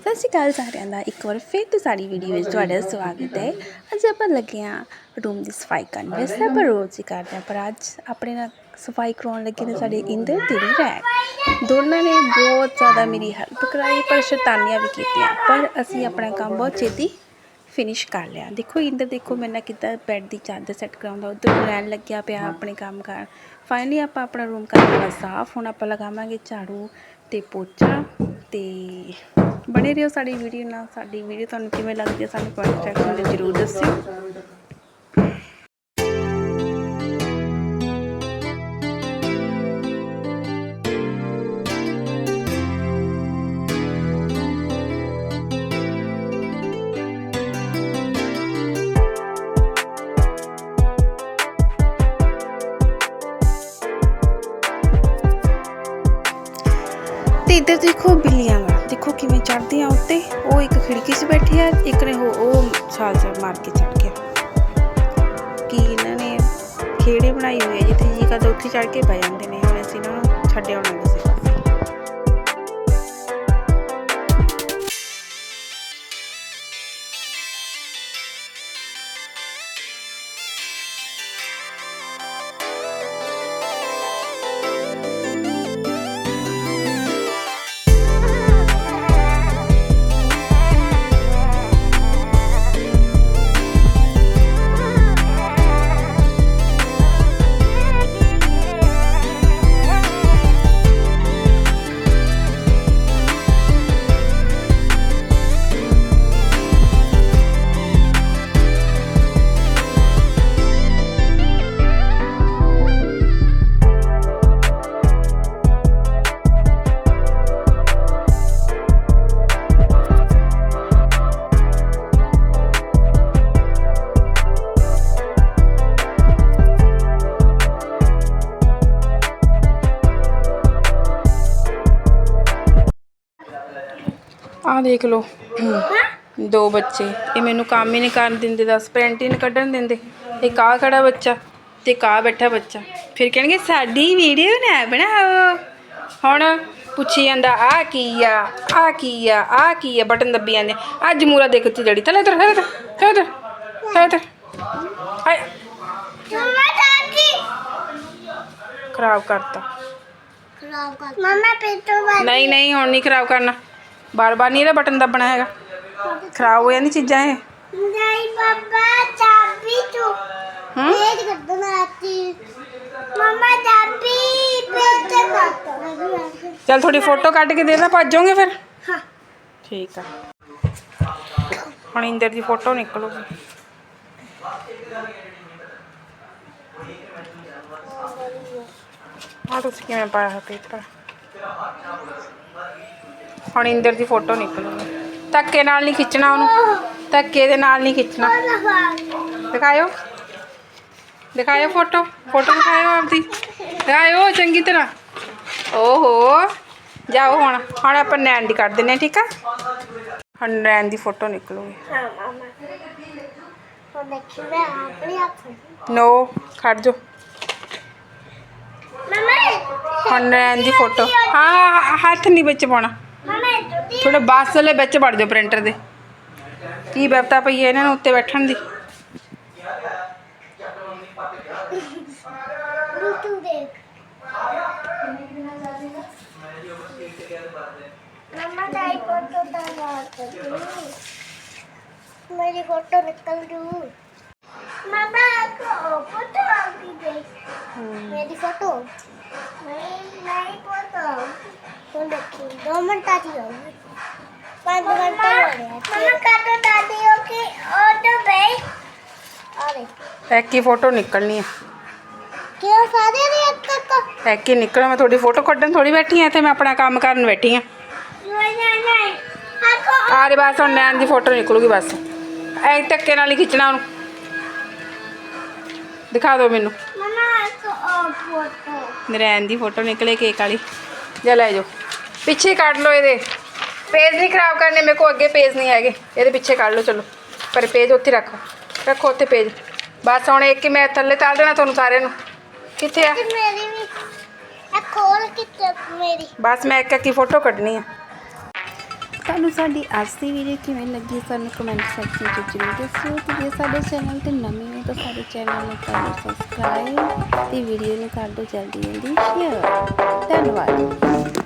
ਸਤਿ ਸ਼੍ਰੀ ਅਕਾਲ ਸਾਰਿਆਂ ਦਾ, ਇੱਕ ਵਾਰ ਫਿਰ ਤੋਂ ਸਾਡੀ ਵੀਡੀਓ ਵਿੱਚ ਤੁਹਾਡਾ ਸਵਾਗਤ ਹੈ। ਅੱਜ ਆਪਾਂ ਲੱਗੇ ਹਾਂ ਰੂਮ ਦੀ ਸਫ਼ਾਈ ਕਰਨ ਵੈਸੇ ਆਪਾਂ ਰੋਜ਼ ਹੀ ਕਰਦੇ ਹਾਂ, ਪਰ ਅੱਜ ਆਪਣੇ ਨਾਲ ਸਫ਼ਾਈ ਕਰਾਉਣ ਲੱਗੇ ਨੇ ਸਾਡੇ ਇੰਦਰ ਤੇ ਰੈਕ। ਦੋਨਾਂ ਨੇ ਬਹੁਤ ਜ਼ਿਆਦਾ ਮੇਰੀ ਹੈਲਪ ਕਰਾਈ, ਪਰ ਸ਼ੈਤਾਨੀਆਂ ਵੀ ਕੀਤੀਆਂ। ਪਰ ਅਸੀਂ ਆਪਣਾ ਕੰਮ ਬਹੁਤ ਛੇਤੀ ਫਿਨਿਸ਼ ਕਰ ਲਿਆ। ਦੇਖੋ ਇੰਦਰ, ਦੇਖੋ ਮੇਰੇ ਨਾ ਕਿੱਦਾਂ ਬੈੱਡ ਦੀ ਚਾਦਰ ਸੈੱਟ ਕਰਾਉਂਦਾ, ਉਧਰ ਲੈਣ ਲੱਗਿਆ ਪਿਆ ਆਪਣੇ ਕੰਮ ਕਰ। ਫਾਈਨਲੀ ਆਪਾਂ ਆਪਣਾ ਰੂਮ ਕਰ ਲਿਆ ਸਾਫ਼, ਹੁਣ ਆਪਾਂ ਲਗਾਵਾਂਗੇ ਝਾੜੂ ਤੇ ਪੋਚਾ ਤੇ ਬਣੇ ਰਹੋ ਸਾਡੀ ਵੀਡੀਓ ਨਾਲ? ਸਾਡੀ ਵੀਡੀਓ ਤੁਹਾਨੂੰ ਕਿਵੇਂ ਲੱਗਦੀ ਹੈ? ਸਾਨੂੰ ਕਮੈਂਟ ਸੈਕਸ਼ਨ ਵਿੱਚ ਜ਼ਰੂਰ ਦੱਸਿਓ। ਤੇ ਇੱਧਰ ਦੇਖੋ ਬਿੱਲੀਆਂ ਵਾ ਦੇਖੋ ਕਿਵੇਂ ਚੜਦੀਆਂ ਉੱਤੇ। ਉਹ ਇੱਕ ਖਿੜਕੀ 'ਚ ਬੈਠੀ ਆ ਇੱਕ ਨੇ ਉਹ ਛਾਲ ਛਾਲ ਮਾਰ ਕੇ ਚੜ ਗਿਆ। ਕਿ ਇਹਨਾਂ ਨੇ ਖੇੜੇ ਬਣਾਈ ਹੋਈ ਹੈ ਜਿੱਥੇ ਜੀ ਕਰਦਾ ਉੱਥੇ ਚੜ ਕੇ ਬਹਿ ਜਾਂਦੇ ਨੇ। ਹੁਣ ਅਸੀਂ ਇਹਨਾਂ ਨੂੰ ਛੱਡ ਆਉਣਾ ਸੀ ਆਹ ਦੇਖ ਲਓ। ਦੋ ਬੱਚੇ। ਇਹ ਮੈਨੂੰ ਕੰਮ ਹੀ ਨਹੀਂ ਕਰਨ ਦਿੰਦੇ ਦੱਸ। ਪ੍ਰਿੰਟ ਹੀ ਨਹੀਂ ਕੱਢਣ ਦਿੰਦੇ। ਇਹ ਕਾਹ ਖੜਾ ਬੱਚਾ ਤੇ ਕਾ ਬੈਠਾ ਬੱਚਾ। ਫਿਰ ਕਹਿਣਗੇ ਸਾਡੀ ਵੀਡੀਓ ਨਾ ਬਣਾਓ। ਹੁਣ ਪੁੱਛੀ ਜਾਂਦਾ ਆ ਕੀ ਆ? ਆ ਕੀ ਆ? ਆ ਕੀ ਆ? ਬਟਨ ਦੱਬੀ ਜਾਂਦੇ। ਅੱਜ ਮੂਰਾ ਦੇਖ ਤੇ ਜੜੀ। ਤਲੇ ਤਰ ਤਰ ਤਰ ਤਰ ਹਾਏ ਖਰਾਬ ਕਰਤਾ ਖਰਾਬ ਕਰਤਾ। ਮਮਾ ਪੇਟੋ ਨਹੀਂ ਨਹੀਂ ਹੁਣ ਨਹੀਂ ਖਰਾਬ ਕਰਨਾ। बार बार नहीं बटन दबना है खराब हो जानी चीज़ा हम्म? है। चल थोड़ी फ़ोटो कट के देना भजोगे फिर। हाँ। ठीक है। हम इंदर की फ़ोटो निकलो और तो में पाया है पेपर? ਹੁਣ ਇੰਦਰ ਦੀ ਫੋਟੋ ਨਿਕਲੂਗੀ। ਧੱਕੇ ਨਾਲ ਨਹੀਂ ਖਿੱਚਣਾ ਉਹਨੂੰ। ਧੱਕੇ ਦੇ ਨਾਲ ਨਹੀਂ ਖਿੱਚਣਾ। ਦਿਖਾਇਓ। ਦਿਖਾਇਓ ਫੋਟੋ। ਫੋਟੋ ਦਿਖਾਇਓ ਆਪਦੀ। ਦਿਖਾਇਓ ਚੰਗੀ ਤਰ੍ਹਾਂ। ਓਹੋ। ਜਾਓ ਹੁਣ। ਹੁਣ ਆਪਾਂ ਨੈਣ ਦੀ ਕੱਢ ਦਿੰਨੇ ਠੀਕ ਆ? ਹੁਣ ਨੈਣ ਦੀ ਫੋਟੋ ਨਿਕਲੂਗੀ। ਨੋ। ਖੜ ਜੋ ਹੁਣ ਨੈਣ ਦੀ ਫੋਟੋ। ਹਾਂ ਹੱਥ ਨਹੀਂ ਵਿੱਚ ਪਾਉਣਾ। ਥੋੜਾ ਬਾਸ ਵਾਲੇ ਵਿੱਚ ਵੜ ਜਾਓ ਪ੍ਰਿੰਟਰ ਦੇ ਕੀ ਬਿਪਤਾ ਪਈ ਹੈ ਇਹਨਾਂ ਨੂੰ ਉੱਤੇ ਬੈਠਣ ਦੀ तू देख मम्मा दाई फोटो डाला मेरी फोटो निकल गई मम्मा को फोटो आ गई देख मेरी फोटो मेरी नई फोटो तो देखिए दो मिनट आती होगी अरे ਇੱਕ ਹੀ ਫੋਟੋ ਨਿਕਲਣੀ ਹੈ क्यों सारे ने एक तक ਇੱਕ ਹੀ ਨਿਕਲਣਾ ਮੈਂ ਤੁਹਾਡੀ ਫੋਟੋ ਕੱਢਣ ਥੋੜੀ ਬੈਠੀ ਆ ਇੱਥੇ ਮੈਂ ਆਪਣਾ ਕੰਮ ਕਰਨ ਬੈਠੀ ਆ नहीं नहीं नहीं आपको ਆ ਦੇ ਬਸ ਹੁਣ ਨੈਣ ਦੀ ਫੋਟੋ ਨਿਕਲੂਗੀ ਬਸ ਐ ਧੱਕੇ ਨਾਲ ਹੀ ਖਿੱਚਣਾ ਉਹਨੂੰ ਦਿਖਾ ਦਿਓ ਮੈਨੂੰ मम्मा आपको और फोटो ਨਰੈਣ ਦੀ ਫੋਟੋ ਨਿਕਲੇ ਕੇਕ ਵਾਲੀ ਜਾ ਲੈ ਜਾਓ ਪਿੱਛੇ ਕੱਢ ਲਓ ਇਹਦੇ ਪੇਜ ਨਹੀਂ ਖਰਾਬ ਕਰਨੇ ਮੇਰੇ ਕੋ ਅੱਗੇ ਪੇਜ ਨਹੀਂ ਹੈਗੇ ਇਹਦੇ ਪਿੱਛੇ ਕੱਢ ਲਓ ਚਲੋ ਪਰ ਪੇਜ ਉੱਥੇ ਰੱਖੋ ਰੱਖੋ ਉੱਥੇ ਪੇਜ ਬਸ ਹੁਣ ਇੱਕ ਹੀ ਮੈਂ ਥੱਲੇ ਤਾਲ ਦੇਣਾ ਤੁਹਾਨੂੰ ਸਾਰਿਆਂ ਨੂੰ। ਕਿੱਥੇ ਆ? ਮੇਰੀ ਵੀ। ਇਹ ਖੋਲ ਕਿੱਥੇ ਮੇਰੀ? ਬਸ ਮੈਂ ਇੱਕ ਇੱਕ ਫੋਟੋ ਕੱਢਣੀ ਆ। ਤੁਹਾਨੂੰ ਸਾਡੀ ਅੱਜ ਦੀ ਵੀਡੀਓ ਕਿਵੇਂ ਲੱਗੀ ਸਾਨੂੰ ਕਮੈਂਟ ਸੈਕਸ਼ਨ ਵਿੱਚ ਜ਼ਰੂਰ ਦੱਸਿਓ ਤੇ ਜੇ ਸਾਡੇ ਚੈਨਲ ਤੇ ਨਵੇਂ ਹੋ ਤਾਂ ਸਾਡੇ ਚੈਨਲ ਨੂੰ ਕਰ ਦਿਓ ਸਬਸਕ੍ਰਾਈਬ ਤੇ ਵੀਡੀਓ ਨੂੰ ਕਰ ਦਿਓ ਜਲਦੀ ਜਲਦੀ ਸ਼ੇਅਰ ਧੰਨਵਾਦ।